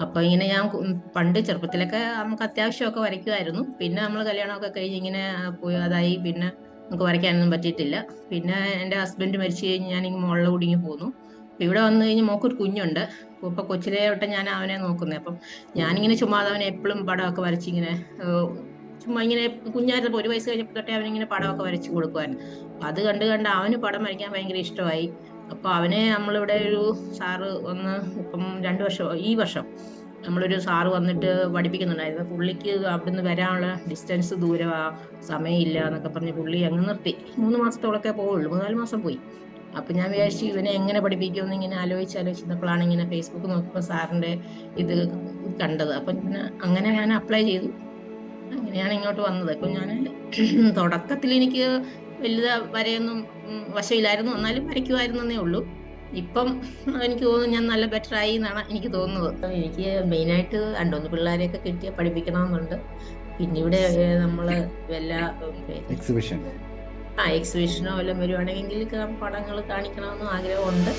അപ്പൊ ഇങ്ങനെ ഞാൻ പണ്ട് ചെറുപ്പത്തിലൊക്കെ നമുക്ക് അത്യാവശ്യമൊക്കെ വരയ്ക്കുമായിരുന്നു. പിന്നെ നമ്മൾ കല്യാണമൊക്കെ കഴിഞ്ഞ് ഇങ്ങനെ പോയി അതായി പിന്നെ നമുക്ക് വരയ്ക്കാനൊന്നും പറ്റിയിട്ടില്ല. പിന്നെ എന്റെ ഹസ്ബൻഡ് മരിച്ചു കഴിഞ്ഞ് ഞാൻ ഇങ്ങനെ മുകളിൽ കുടുങ്ങി പോന്നു. അപ്പൊ ഇവിടെ വന്നു കഴിഞ്ഞ് മോക്കൊരു കുഞ്ഞുണ്ട്. ഇപ്പൊ കൊച്ചിലേ തൊട്ട് ഞാൻ അവനെ നോക്കുന്നത് അപ്പം ഞാനിങ്ങനെ ചുമ്മാ അവനെ എപ്പോഴും പടമൊക്കെ വരച്ചിങ്ങനെ ചുമ്മാ ഇങ്ങനെ കുഞ്ഞായിരുന്നപ്പോൾ ഒരു വയസ്സ് കഴിഞ്ഞപ്പോൾ തൊട്ടേ അവനിങ്ങനെ പടമൊക്കെ വരച്ചു അപ്പൊ അത് കണ്ട് കണ്ട് അവന് പടം വരയ്ക്കാൻ ഭയങ്കര ഇഷ്ടമായി. അപ്പൊ അവനെ നമ്മളിവിടെ ഒരു സാറ് വന്ന് ഇപ്പം രണ്ടു വർഷം ഈ വർഷം നമ്മളൊരു സാറ് വന്നിട്ട് പഠിപ്പിക്കുന്നുണ്ടായിരുന്നു. പുള്ളിക്ക് അവിടുന്ന് വരാനുള്ള ഡിസ്റ്റൻസ് ദൂരമാ സമയമില്ല എന്നൊക്കെ പറഞ്ഞ് പുള്ളി അങ്ങ് നിർത്തി. മൂന്ന് മാസത്തോളൊക്കെ പോവുള്ളൂ മൂന്നാൽ മാസം പോയി. അപ്പൊ ഞാൻ വിചാരിച്ചു ഇവനെ എങ്ങനെ പഠിപ്പിക്കുമെന്ന് ഇങ്ങനെ ആലോചിച്ച് ആലോചിച്ചപ്പോഴാണ് ഇങ്ങനെ ഫേസ്ബുക്ക് നോക്കുമ്പോൾ സാറിന്റെ ഇത് കണ്ടത്. അപ്പൊ അങ്ങനെ ഞാൻ അപ്ലൈ ചെയ്തു. അങ്ങനെയാണ് ഇങ്ങോട്ട് വന്നത്. അപ്പൊ ഞാൻ തുടക്കത്തിൽ എനിക്ക് വലുത് വരെയൊന്നും വശമില്ലായിരുന്നു. എന്നാലും വരയ്ക്കുമായിരുന്നേ ഉള്ളൂ. ഇപ്പം എനിക്ക് തോന്നുന്നു ഞാൻ നല്ല ബെറ്റർ ആയി എന്നാണ് എനിക്ക് തോന്നുന്നത്. എനിക്ക് മെയിനായിട്ട് രണ്ടുമൂന്ന് പിള്ളേരെയൊക്കെ കിട്ടിയ പഠിപ്പിക്കണമെന്നുണ്ട്. പിന്നെ ഇവിടെ നമ്മൾ നമ്മൾ വല്ല എക്സിബിഷൻ ആ എക്സിബിഷനോ വല്ലതും വരുവാണെങ്കിൽ പടങ്ങൾ കാണിക്കണമെന്നും ആഗ്രഹമുണ്ട്.